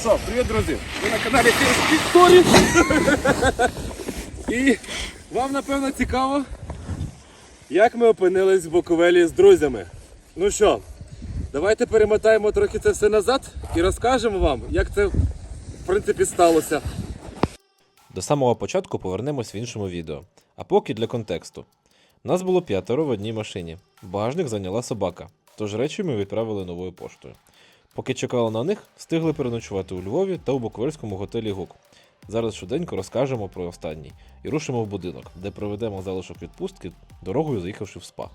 що, привіт, друзі! Ви на каналі Story. І вам, напевно, цікаво, як ми опинились в Буковелі з друзями. Ну що, давайте перемотаємо трохи це все назад і розкажемо вам, як це в принципі сталося. До самого початку повернемось в іншому відео. А поки для контексту. Нас було п'ятеро в одній машині. Багажник зайняла собака, тож речі ми відправили новою поштою. Поки чекали на них, встигли переночувати у Львові та у Буковельському готелі Гук. Зараз швиденько розкажемо про останній і рушимо в будинок, де проведемо залишок відпустки, дорогою заїхавши в спа.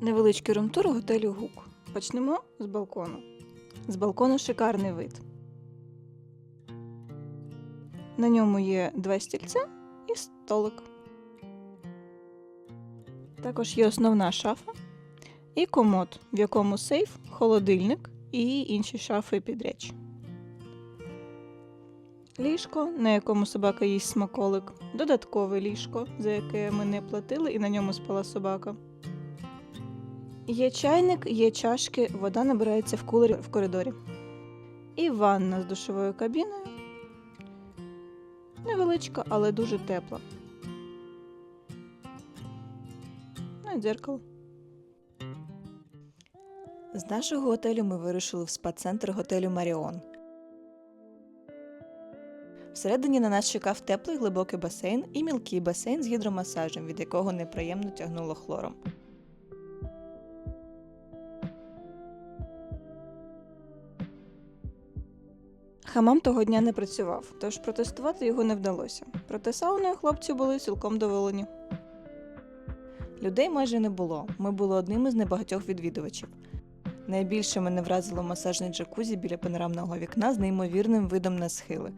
Невеличкий румтур готелю Гук. Почнемо з балкону. З балкону шикарний вид. На ньому є два стільця і столик. Також є основна шафа і комод, в якому сейф, холодильник і інші шафи під реч. Ліжко, на якому собака їсть смаколик, додаткове ліжко, за яке ми не платили, і на ньому спала собака. Є чайник, є чашки, вода набирається в кулері в коридорі. І ванна з душовою кабіною. Невеличка, але дуже тепла. Ну і дзеркало. З нашого готелю ми вирушили в спа-центр готелю Маріон. Всередині на нас чекав теплий глибокий басейн і мілкий басейн з гідромасажем, від якого неприємно тягнуло хлором. Хамам того дня не працював, тож протестувати його не вдалося. Проте сауною хлопці були цілком доволені. Людей майже не було. Ми були одним із небагатьох відвідувачів. Найбільше мене вразило масажне джакузі біля панорамного вікна з неймовірним видом на схили.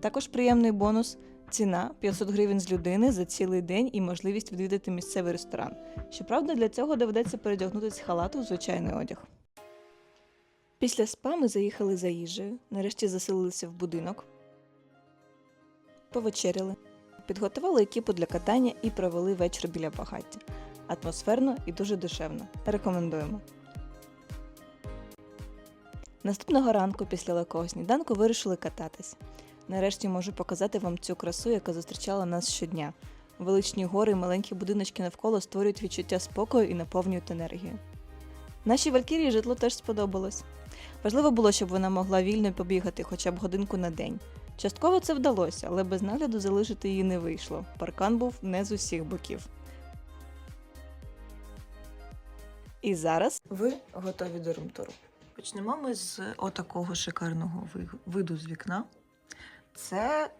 Також приємний бонус ціна 500 гривень з людини за цілий день і можливість відвідати місцевий ресторан. Щоправда, для цього доведеться передягнутися халату в звичайний одяг. Після спа ми заїхали за їжею, нарешті заселилися в будинок, повечеряли, підготували екіпу для катання і провели вечір біля багаття. Атмосферно і дуже душевно. Рекомендуємо. Наступного ранку після легкого сніданку вирішили кататись. Нарешті можу показати вам цю красу, яка зустрічала нас щодня. Величні гори і маленькі будиночки навколо створюють відчуття спокою і наповнюють енергію. Нашій Валькірії житло теж сподобалось. Важливо було, щоб вона могла вільно побігати хоча б годинку на день. Частково це вдалося, але без нагляду залишити її не вийшло. Паркан був не з усіх боків. І зараз ви готові до румтуру. Почнемо ми з отакого шикарного виду з вікна. Це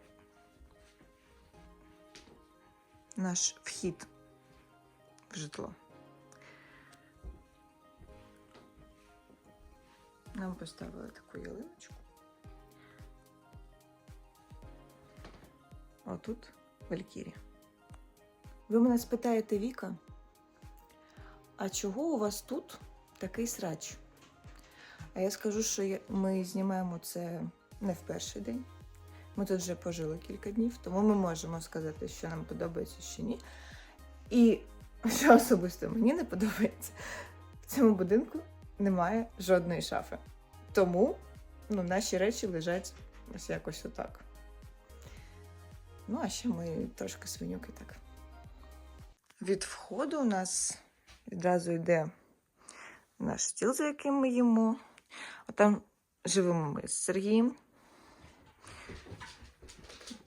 наш вхід в житло. Нам поставили таку ялиночку. Отут Валькірія. Ви мене спитаєте, Віка, а чого у вас тут такий срач? А я скажу, що ми знімаємо це не в перший день. Ми тут вже пожили кілька днів, тому ми можемо сказати, що нам подобається, що ні. І що особисто мені не подобається, в цьому будинку немає жодної шафи. Тому ну, наші речі лежать ось якось отак. Ну, а ще ми трошки свинюки так. Від входу у нас відразу йде наш стіл, за яким ми їмо. А там живемо ми з Сергієм.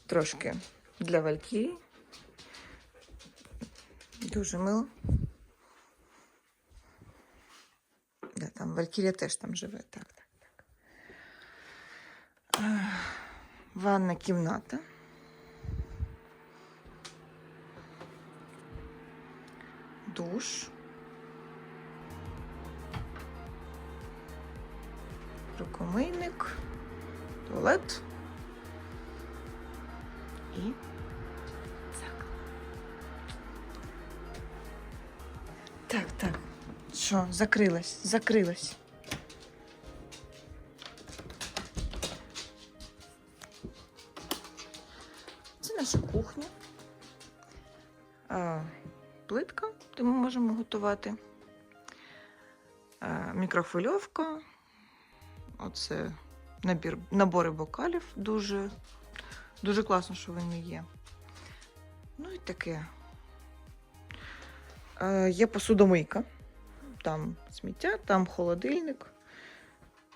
Трошки для Валькірії. Дуже мило. Да, там Валькірія теж там живе. Так, так, так. Е, Ванна кімната. Душ. Рукомийник. Туалет. І так. Так, так. Що, закрилась, закрилась. Це наша кухня. Плитка, де ми можемо готувати. Мікрохвильовка. Оце набір, набори бокалів. Дуже, дуже класно, що вони є. Ну і таке. Є посудомийка. Там сміття, там холодильник.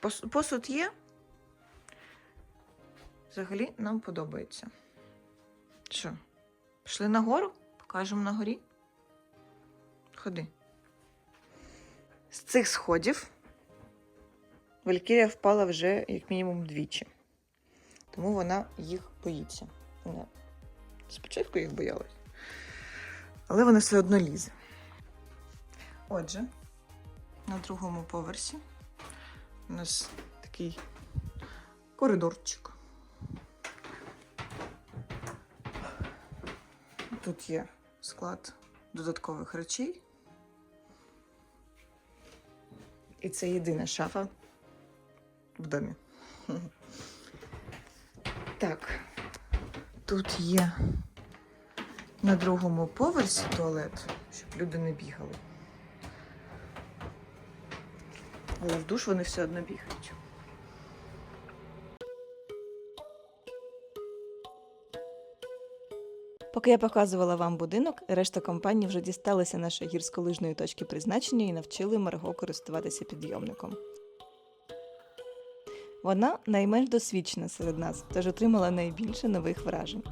Пос- Посуд є. Взагалі нам подобається. Що? Пішли нагору? Покажемо на горі. Ходи. З цих сходів Валькірія впала вже як мінімум двічі. Тому вона їх боїться. Вона спочатку їх боялась, але вона все одно лізе. Отже, на другому поверсі у нас такий коридорчик. Тут є склад додаткових речей. І це єдина шафа в домі. Так, тут є на другому поверсі туалет, щоб люди не бігали. Але в душ вони все одно бігають. Поки я показувала вам будинок, решта компанії вже дісталися нашої гірськолижної точки призначення і навчили Марго користуватися підйомником. Вона найменш досвідчена серед нас, тож отримала найбільше нових вражень.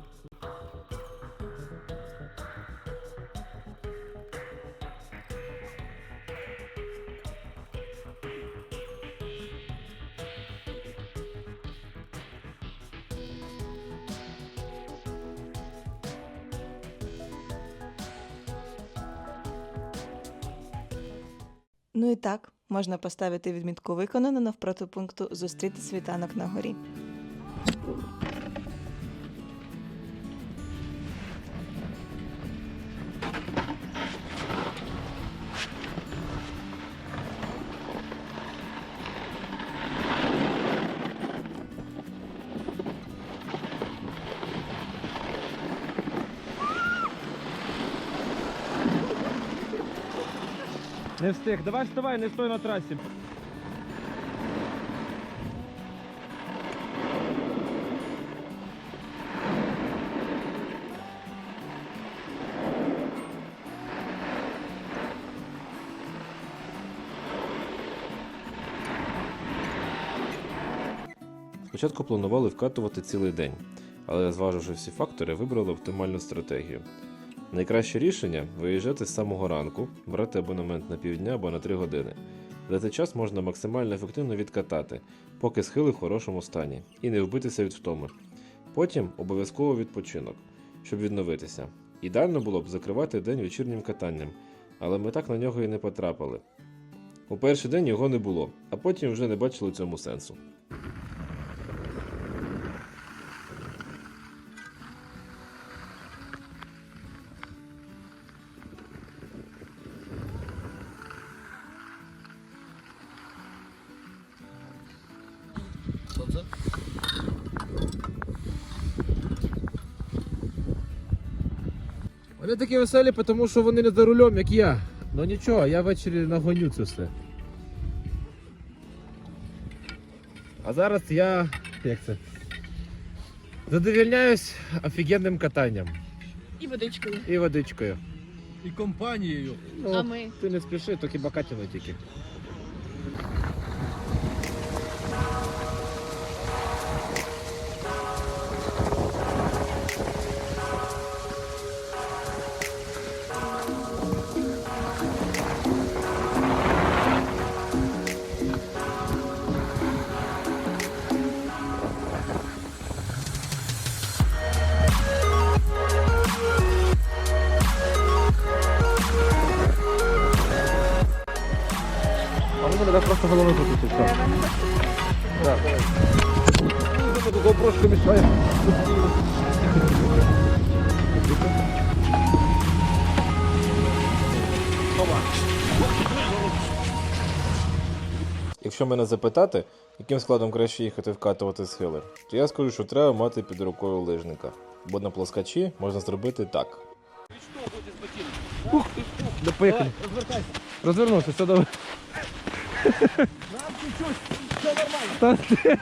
Можна поставити відмітку виконано навпроти пункту Зустріти світанок на горі. Не встиг. Давай вставай, не стой на трасі. Спочатку планували вкатувати цілий день, але зваживши всі фактори, вибрали оптимальну стратегію. Найкраще рішення виїжджати з самого ранку, брати абонемент на півдня або на 3 години. За цей час можна максимально ефективно відкатати, поки схили в хорошому стані, і не вбитися від втоми. Потім обов'язково відпочинок, щоб відновитися. Ідеально було б закривати день вечірнім катанням, але ми так на нього і не потрапили. У перший день його не було, а потім вже не бачили цьому сенсу. Веселі, тому що вони не за рулем, як я. Ну нічого, я ввечері нагоню це все. А зараз я. як це? Задовільняюсь офігенним катанням. І водичкою. І водичкою. І компанією. Ну, А ми? Ти не спіши, то хіба катіли тільки. Так. Якщо мене запитати, яким складом краще їхати вкатувати схили, то я скажу, що треба мати під рукою лижника. Бо на плоскачі можна зробити так. Ух, да поїхали. Розвернувся, все добре. Та ти-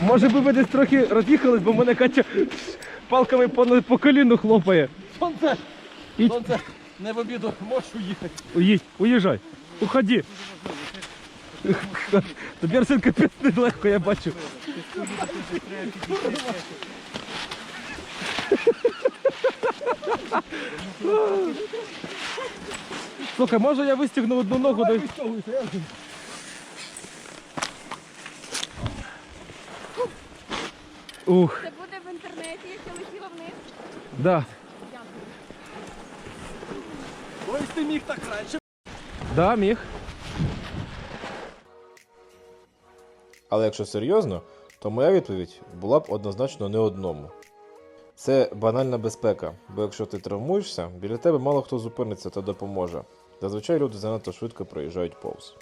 Може би ви десь трохи роз'їхались, бо мене Катя палками по, по коліну хлопає. Сонце! Ідь. Сонце! Не в обіду, можеш уїхати. Уїдь, уїжджай, уходи. Тобі Арсен капець нелегко, я бачу. Слухай, може я вистігну одну ногу, дай. Ух, Це буде в інтернеті, як я летіла вниз. да. Ось ти міг так раніше. Да, міг. Але якщо серйозно, то моя відповідь була б однозначно не одному. Це банальна безпека, бо якщо ти травмуєшся, біля тебе мало хто зупиниться та допоможе. Зазвичай люди занадто швидко проїжджають повз.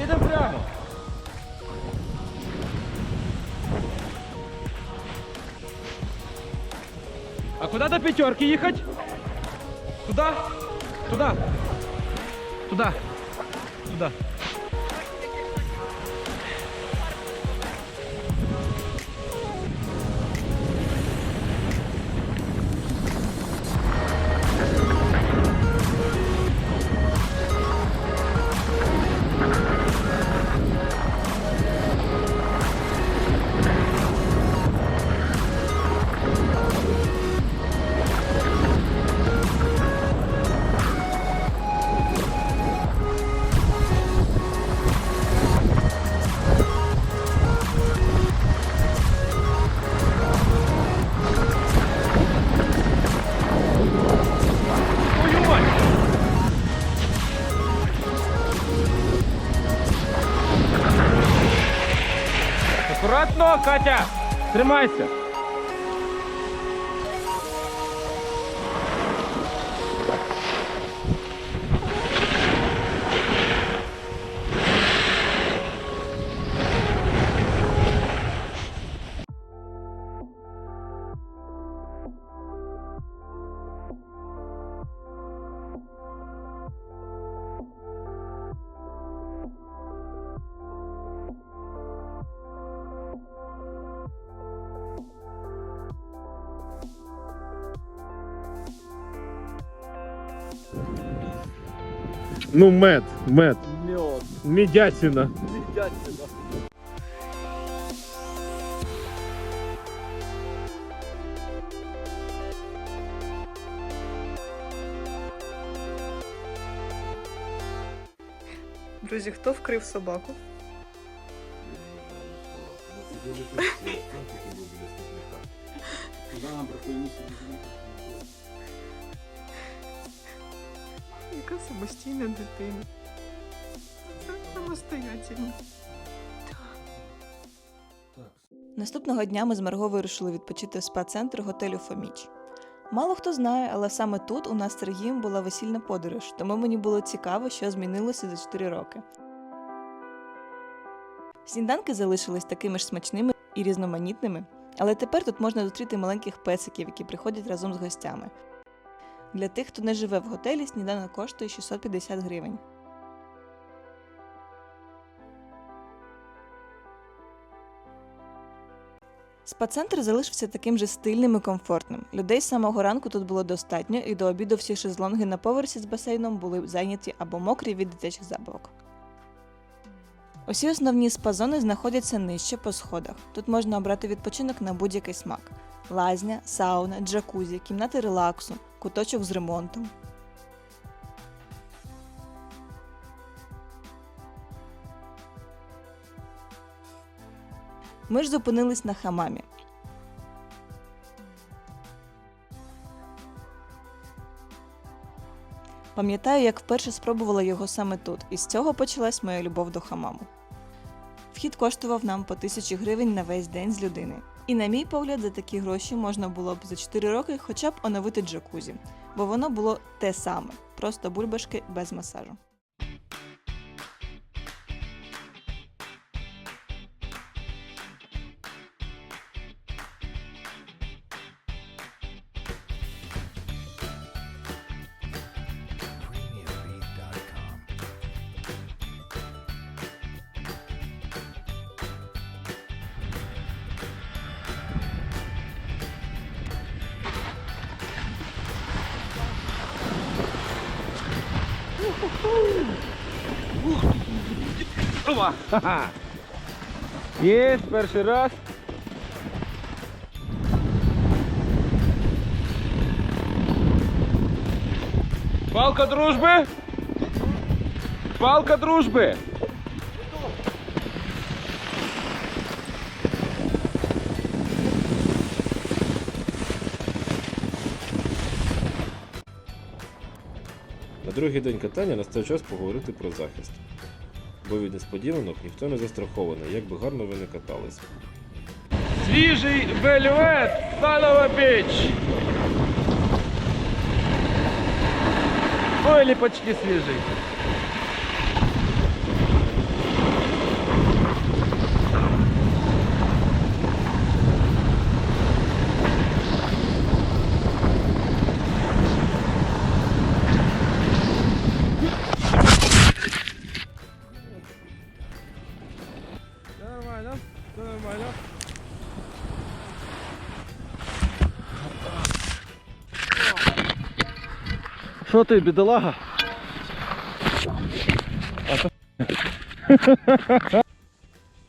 Їдемо прямо. А куда до пятерки ехать? Туда? Туда? Туда? Туда? Катя! Тримайся! Ну, мед, мед. Мед. Медятина. Медятина. Друзі, хто вкрив собаку? Куди нам приходимо собі? Яка самостійна дитина. Самостоятельна. Наступного дня ми з Марго вирішили відпочити в спа-центр готелю Фоміч. Мало хто знає, але саме тут у нас з Сергієм була весільна подорож, тому мені було цікаво, що змінилося за 4 роки. Сніданки залишились такими ж смачними і різноманітними, але тепер тут можна зустріти маленьких песиків, які приходять разом з гостями. Для тих, хто не живе в готелі, сніданок коштує 650 гривень. Спа-центр залишився таким же стильним і комфортним. Людей з самого ранку тут було достатньо, і до обіду всі шезлонги на поверсі з басейном були зайняті або мокрі від дитячих забавок. Усі основні спа-зони знаходяться нижче по сходах. Тут можна обрати відпочинок на будь-який смак: лазня, сауна, джакузі, кімнати релаксу, куточок з ремонтом. Ми ж зупинились на хамамі. Пам'ятаю, як вперше спробувала його саме тут, і з цього почалась моя любов до хамаму. Вхід коштував нам по тисячі гривень на весь день з людини. І, на мій погляд, за такі гроші можна було б за 4 роки хоча б оновити джакузі, бо воно було те саме, просто бульбашки без масажу. Є, перший раз. Палка дружби. Палка дружби. На другий день катання настав час поговорити про захист. Бо від несподіванок ніхто не застрахований, як би гарно ви не катались. Свіжий вельвет, Салова Біч. Ой, почти свіжий. Що ти, бідолага?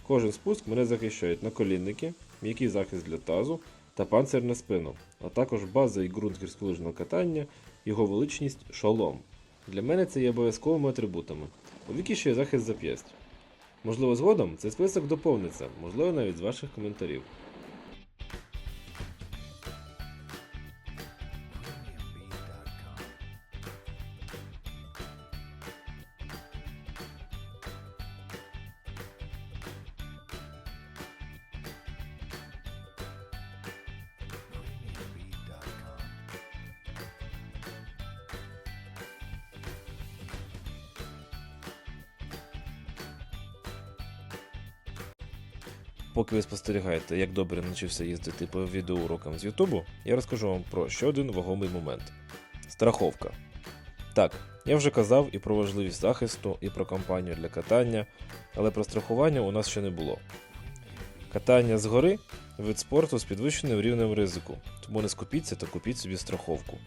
Кожен спуск мене захищають наколінники, м'який захист для тазу та панцир на спину, а також база і ґрунт гірськолижного катання, його величність шолом. Для мене це є обов'язковими атрибутами. У віки ще є захист зап'ясть. Можливо, згодом цей список доповниться, можливо, навіть з ваших коментарів. Поки ви спостерігаєте, як добре навчився їздити по відеоурокам з Ютубу, я розкажу вам про ще один вагомий момент страховка. Так, я вже казав і про важливість захисту, і про кампанію для катання, але про страхування у нас ще не було. Катання згори вид спорту з підвищеним рівнем ризику, тому не скупіться та купіть собі страховку.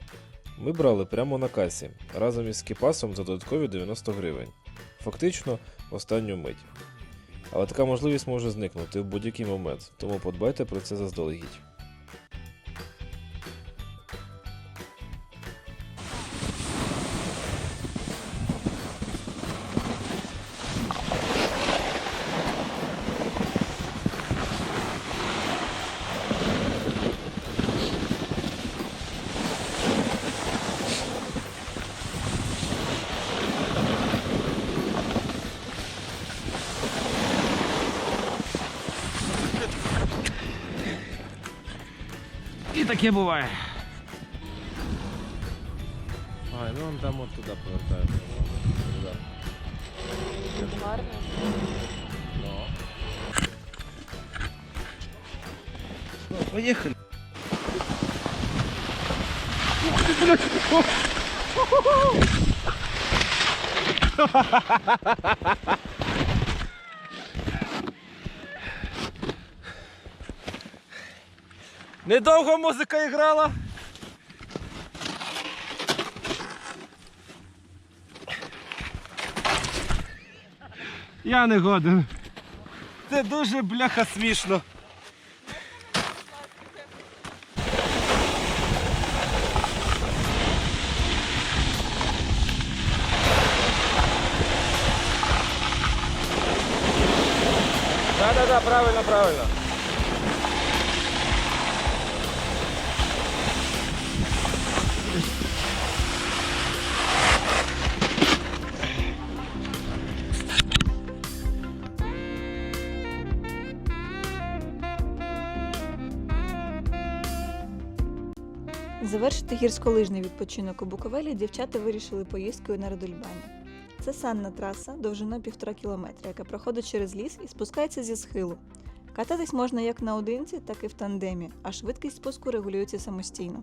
Ми брали прямо на касі разом із скіпасом за додаткові 90 гривень. Фактично, останню мить. Але така можливість може зникнути в будь-який момент, тому подбайте про це заздалегідь. таке буває. Ай, ну он там от туди повертається. Туди. Гарно. Ну. Ну, поїхали. Недовго музика грала. Я не годен. Це дуже бляха смішно. Да-да-да, правильно, правильно. Завершити гірськолижний відпочинок у Буковелі дівчата вирішили поїздкою на Радульбані. Це санна траса довжина півтора кілометра, яка проходить через ліс і спускається зі схилу. Кататись можна як наодинці, так і в тандемі, а швидкість спуску регулюється самостійно.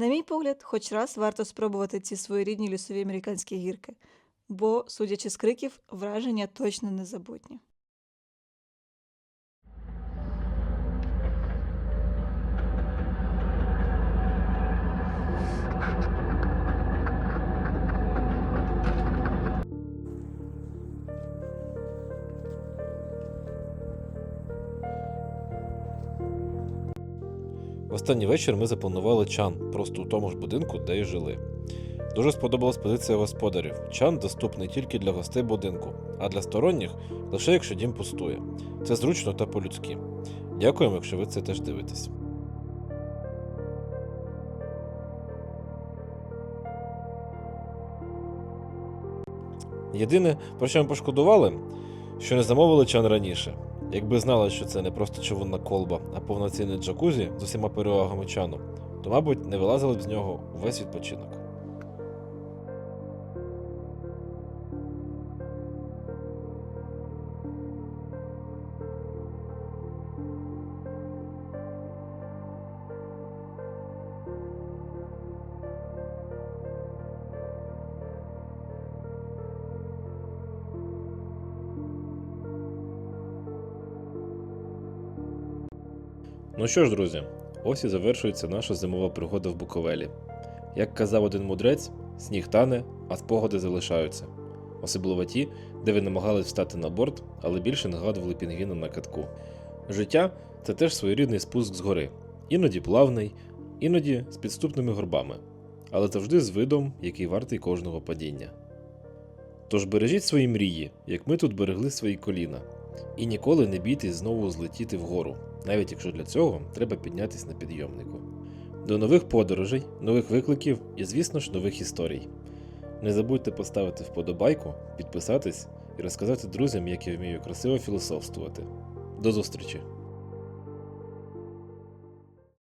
На мій погляд, хоч раз варто спробувати ці своєрідні лісові американські гірки, бо, судячи з криків, враження точно незабутні. Останній вечір ми запланували чан просто у тому ж будинку, де й жили. Дуже сподобалась позиція господарів. Чан доступний тільки для гостей будинку, а для сторонніх лише якщо дім пустує. Це зручно та по-людськи. Дякуємо, якщо ви це теж дивитесь. Єдине, про що ми пошкодували, що не замовили чан раніше. Якби знали, що це не просто човунна колба, а повноцінний джакузі з усіма перевагами чану, то, мабуть, не вилазили б з нього увесь відпочинок. Ну що ж, друзі, ось і завершується наша зимова пригода в Буковелі. Як казав один мудрець, сніг тане, а спогади залишаються. Особливо ті, де ви намагались встати на борт, але більше нагадували пінгвіна на катку. Життя це теж своєрідний спуск з гори, іноді плавний, іноді з підступними горбами, але завжди з видом, який вартий кожного падіння. Тож бережіть свої мрії, як ми тут берегли свої коліна, і ніколи не бійтесь знову злетіти вгору, навіть якщо для цього треба піднятися на підйомнику. До нових подорожей, нових викликів і, звісно ж, нових історій. Не забудьте поставити вподобайку, підписатись і розказати друзям, як я вмію красиво філософствувати. До зустрічі!